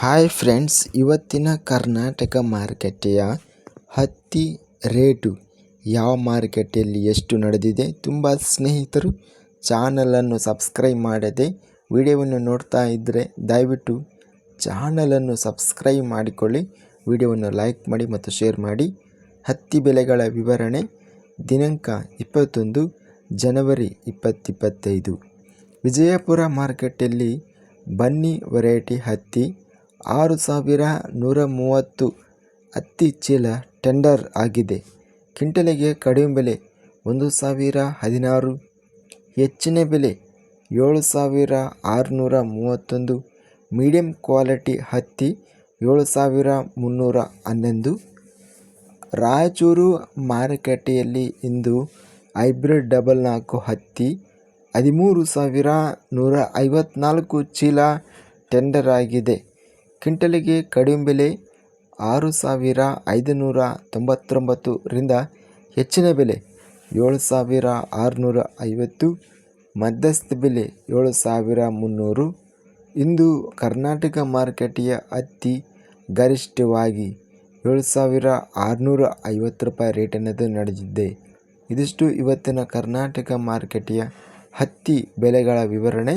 Hi friends ಇವತ್ತಿನ ಕರ್ನಾಟಕ ಮಾರುಕಟ್ಟೆಯ ಹತ್ತಿ ರೇಟು ಯಾವ ಮಾರುಕಟ್ಟೆಯಲ್ಲಿ ಎಷ್ಟು ನಡೆದಿದೆ ತುಂಬ ಸ್ನೇಹಿತರು ಚಾನಲನ್ನು ಸಬ್ಸ್ಕ್ರೈಬ್ ಮಾಡದೆ ವಿಡಿಯೋವನ್ನು ನೋಡ್ತಾ ಇದ್ದರೆ ದಯವಿಟ್ಟು ಚಾನಲನ್ನು ಸಬ್ಸ್ಕ್ರೈಬ್ ಮಾಡಿಕೊಳ್ಳಿ, ವಿಡಿಯೋವನ್ನು ಲೈಕ್ ಮಾಡಿ ಮತ್ತು ಶೇರ್ ಮಾಡಿ. ಹತ್ತಿ ಬೆಲೆಗಳ ವಿವರಣೆ ದಿನಾಂಕ ಇಪ್ಪತ್ತೊಂದು ಜನವರಿ ಇಪ್ಪತ್ತಿಪ್ಪತ್ತೈದು ವಿಜಯಪುರ ಮಾರುಕಟ್ಟೆಯಲ್ಲಿ ಬನ್ನಿ ವೆರೈಟಿ ಹತ್ತಿ ಆರು ಸಾವಿರ ನೂರ ಮೂವತ್ತು ಹತ್ತಿ ಚೀಲ ಟೆಂಡರ್ ಆಗಿದೆ. ಕ್ವಿಂಟಲಿಗೆ ಕಡಿಮೆ ಬೆಲೆ ಒಂದು ಸಾವಿರ ಹದಿನಾರು, ಹೆಚ್ಚಿನ ಬೆಲೆ ಏಳು ಸಾವಿರ ಆರುನೂರ ಮೂವತ್ತೊಂದು, ಮೀಡಿಯಂ ಕ್ವಾಲಿಟಿ ಹತ್ತಿ ಏಳು ಸಾವಿರ ಮುನ್ನೂರ ಹನ್ನೊಂದು. ರಾಯಚೂರು ಮಾರುಕಟ್ಟೆಯಲ್ಲಿ ಇಂದು ಹೈಬ್ರಿಡ್ ಡಬಲ್ ನಾಲ್ಕು ಹತ್ತಿ ಹದಿಮೂರು ಸಾವಿರ ನೂರ ಐವತ್ತ್ನಾಲ್ಕು ಚೀಲ ಟೆಂಡರ್ ಆಗಿದೆ. ಕ್ವಿಂಟಲಿಗೆ ಕಡಿಮೆ ಬೆಲೆ ಆರು ಸಾವಿರ ಐದುನೂರ ತೊಂಬತ್ತೊಂಬತ್ತರಿಂದ ಹೆಚ್ಚಿನ ಬೆಲೆ ಏಳು ಸಾವಿರ ಆರುನೂರ ಐವತ್ತು, ಮಧ್ಯಸ್ಥ ಬೆಲೆ ಏಳು ಸಾವಿರ ಮುನ್ನೂರು. ಇಂದು ಕರ್ನಾಟಕ ಮಾರುಕಟ್ಟೆಯ ಅತಿ ಗರಿಷ್ಠವಾಗಿ ಏಳು ಸಾವಿರ ಆರುನೂರ ಐವತ್ತು ರೂಪಾಯಿ ರೇಟಿನದು ನಡೆದಿದೆ. ಇದಿಷ್ಟು ಇವತ್ತಿನ ಕರ್ನಾಟಕ ಮಾರುಕಟ್ಟೆಯ ಹತ್ತಿ ಬೆಲೆಗಳ ವಿವರಣೆ.